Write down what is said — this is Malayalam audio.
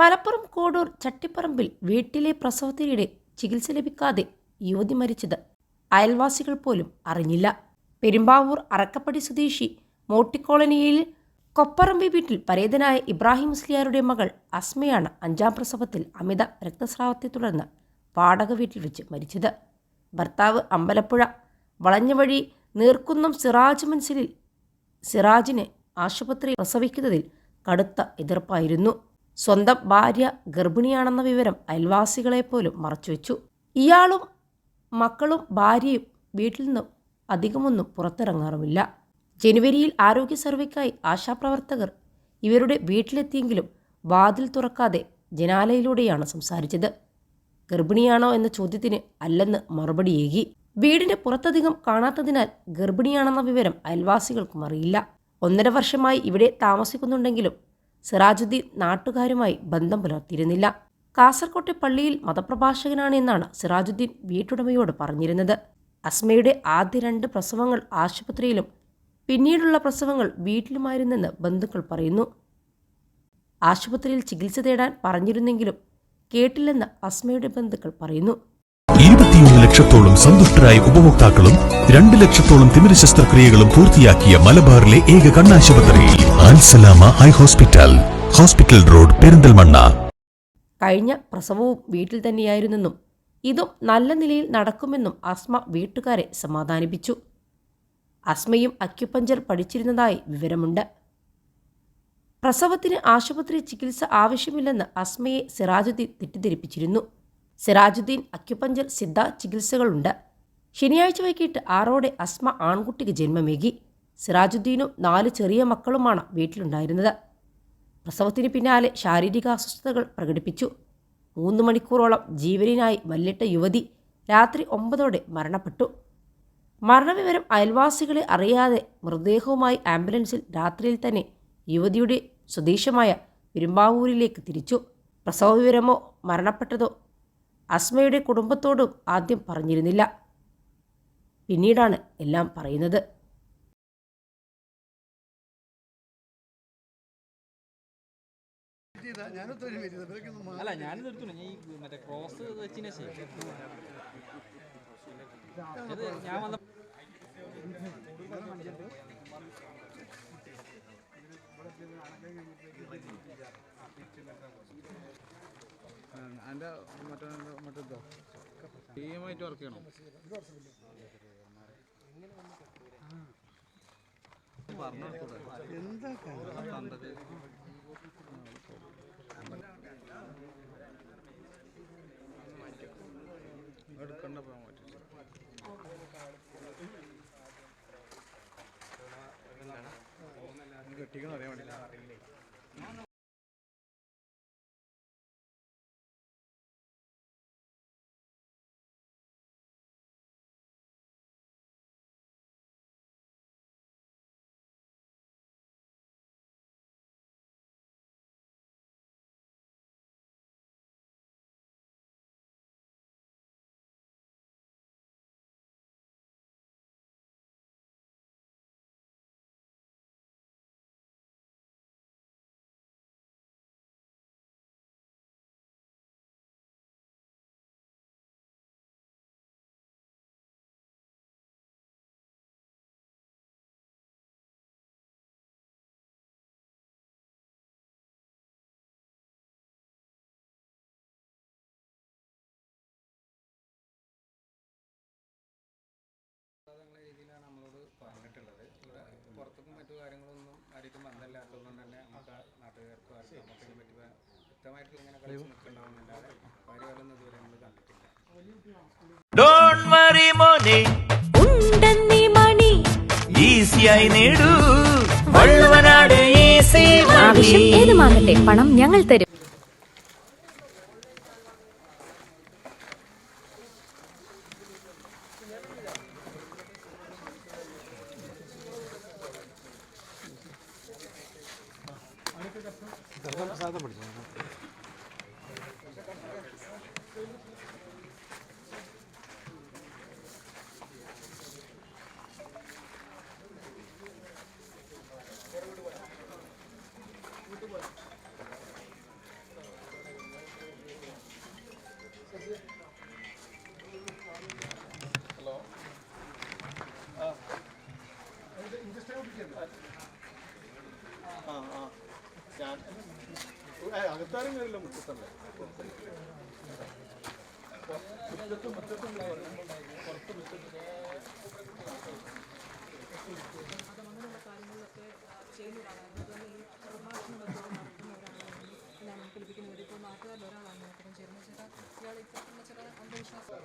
മലപ്പുറം കോടൂർ ചട്ടിപ്പറമ്പിൽ വീട്ടിലെ പ്രസവത്തിനിടെ ചികിത്സ ലഭിക്കാതെ യുവതി മരിച്ചത് അയൽവാസികൾ പോലും അറിഞ്ഞില്ല. പെരുമ്പാവൂർ അറക്കപ്പടി സ്വദേശി മോട്ടിക്കോളനിയിൽ കൊപ്പറമ്പി വീട്ടിൽ പരേതനായ ഇബ്രാഹിം മുസ്ലിയാരുടെ മകൾ അസ്മയാണ് അഞ്ചാം പ്രസവത്തിൽ അമിത രക്തസ്രാവത്തെ തുടർന്ന് വാടക വീട്ടിൽ വെച്ച് മരിച്ചത്. ഭർത്താവ് അമ്പലപ്പുഴ വളഞ്ഞവഴി നീർക്കുന്നം സിറാജ് മൻസിലിൽ സിറാജിനെ ആശുപത്രി പ്രസവിക്കുന്നതിൽ കടുത്ത എതിർപ്പായിരുന്നു. സ്വന്തം ഭാര്യ ഗർഭിണിയാണെന്ന വിവരം അയൽവാസികളെപ്പോലും മറച്ചുവെച്ചു. ഇയാളും മക്കളും ഭാര്യയും വീട്ടിൽ നിന്നും അധികമൊന്നും പുറത്തിറങ്ങാറുമില്ല. ജനുവരിയിൽ ആരോഗ്യ സർവേക്കായി ആശാപ്രവർത്തകർ ഇവരുടെ വീട്ടിലെത്തിയെങ്കിലും വാതിൽ തുറക്കാതെ ജനാലയിലൂടെയാണ് സംസാരിച്ചത്. ഗർഭിണിയാണോ എന്ന ചോദ്യത്തിന് അല്ലെന്ന് മറുപടിയേകി വീടിന്റെ പുറത്തധികം കാണാത്തതിനാൽ ഗർഭിണിയാണെന്ന വിവരം അയൽവാസികൾക്കും അറിയില്ല. ഒന്നര വർഷമായി ഇവിടെ താമസിക്കുന്നുണ്ടെങ്കിലും സിറാജുദ്ദീൻ നാട്ടുകാരുമായി ബന്ധം പുലർത്തിയിരുന്നില്ല. കാസർകോട്ടെ പള്ളിയിൽ മതപ്രഭാഷകനാണ് എന്നാണ് സിറാജുദ്ദീൻ വീട്ടുടമയോട് പറഞ്ഞിരുന്നത്. അസ്മയുടെ ആദ്യ രണ്ട് പ്രസവങ്ങൾ ആശുപത്രിയിലും പിന്നീടുള്ള പ്രസവങ്ങൾ വീട്ടിലുമായിരുന്നെന്ന് ബന്ധുക്കൾ പറയുന്നു. ആശുപത്രിയിൽ ചികിത്സ തേടാൻ പറഞ്ഞിരുന്നെങ്കിലും കേട്ടില്ലെന്ന് അസ്മയുടെ ബന്ധുക്കൾ പറയുന്നു. ഇരുപത്തിയൊന്ന് ലക്ഷത്തോളം സന്തുഷ്ടരായ ഉപഭോക്താക്കളും രണ്ട് ലക്ഷത്തോളം തിമിര ശസ്ത്രക്രിയകളും പൂർത്തിയാക്കിയ മലബാറിലെ ഏക കണ്ണാശുപത്രി Al Salama high hospital hospital road Perinthalmanna. കഴിഞ്ഞ പ്രസവവും വീട്ടിൽ തന്നെയായിരുന്നെന്നും ഇതും നല്ല നിലയിൽ നടക്കുമെന്നും അസ്മ വീട്ടുകാരെ സമാധാനിപ്പിച്ചു. അസ്മയും അക്യുപഞ്ചർ പഠിച്ചിരുന്നതായി വിവരമുണ്ട്. പ്രസവത്തിന് ആശുപത്രി ചികിത്സ ആവശ്യമില്ലെന്ന് അസ്മയെ സിറാജുദ്ദീൻ തെറ്റിദ്ധരിപ്പിച്ചിരുന്നു. സിറാജുദ്ദീൻ അക്യുപഞ്ചർ സിദ്ധ ചികിത്സകളുണ്ട്. ശനിയാഴ്ച വൈകിട്ട് ആറോടെ അസ്മ ആൺകുട്ടിക്ക് ജന്മമേകി. സിറാജുദ്ദീനും നാല് ചെറിയ മക്കളുമാണ് വീട്ടിലുണ്ടായിരുന്നത്. പ്രസവത്തിന് പിന്നാലെ ശാരീരിക അസ്വസ്ഥതകൾ പ്രകടിപ്പിച്ചു. മൂന്ന് മണിക്കൂറോളം ജീവനിനായി മല്ലിട്ട യുവതി രാത്രി ഒമ്പതോടെ മരണപ്പെട്ടു. മരണവിവരം അയൽവാസികളെ അറിയാതെ മൃതദേഹവുമായി ആംബുലൻസിൽ രാത്രിയിൽ തന്നെ യുവതിയുടെ സ്വദേശമായ പെരുമ്പാവൂരിലേക്ക് തിരിച്ചു. പ്രസവവിവരമോ മരണപ്പെട്ടതോ അസ്മയുടെ കുടുംബത്തോടും ആദ്യം പറഞ്ഞിരുന്നില്ല. പിന്നീടാണ് എല്ലാം പറയുന്നത്. അല്ല ഞാൻ എന്റെ മറ്റേ മറ്റേതോ ടീമായിട്ട് വർക്ക് ചെയ്യണം? പറ്റില്ല കെട്ടിക്കണം അറിയാൻ വേണ്ടിയില്ല വ്യക്തമായിട്ട് ഇങ്ങനെ കളിച്ച് നിൽക്കണ്ടാവുന്നല്ലാതെ കാര്യങ്ങളൊന്നും ഇതുവരെ നമ്മൾ കണ്ടിട്ടില്ല. ഡോണ്ട് വറി മോനെ. ഉണ്ടെന്നി മണി. ഈസിയായി നേടൂ. വള്ളുവനാട് ഈസി ആവശ്യം ഏതുമാകട്ടെ പണം ഞങ്ങൾ തരും. ¿Qué pasa? ¿Qué. കഴിയില്ല മുറ്റത്തല്ല? മുറ്റത്തും മുറ്റത്തും പുറത്ത് മുറ്റത്തും. അങ്ങനെയുള്ള കാര്യങ്ങളിലൊക്കെ ചെയ്യുന്നതാണ്. അതുപോലെ ഈ പ്രഭാഷണമൊക്കെ നടത്തുന്നവരാണ് എല്ലാം കേൾപ്പിക്കുന്നത് ഇപ്പോൾ നാട്ടുകാരിൽ ഒരാളാണ് നമുക്കിപ്പം ചേരുന്നത് ചേട്ടാ ഇയാൾ ഇത്തരത്തിലുള്ള ചില അന്ധവിശ്വാസം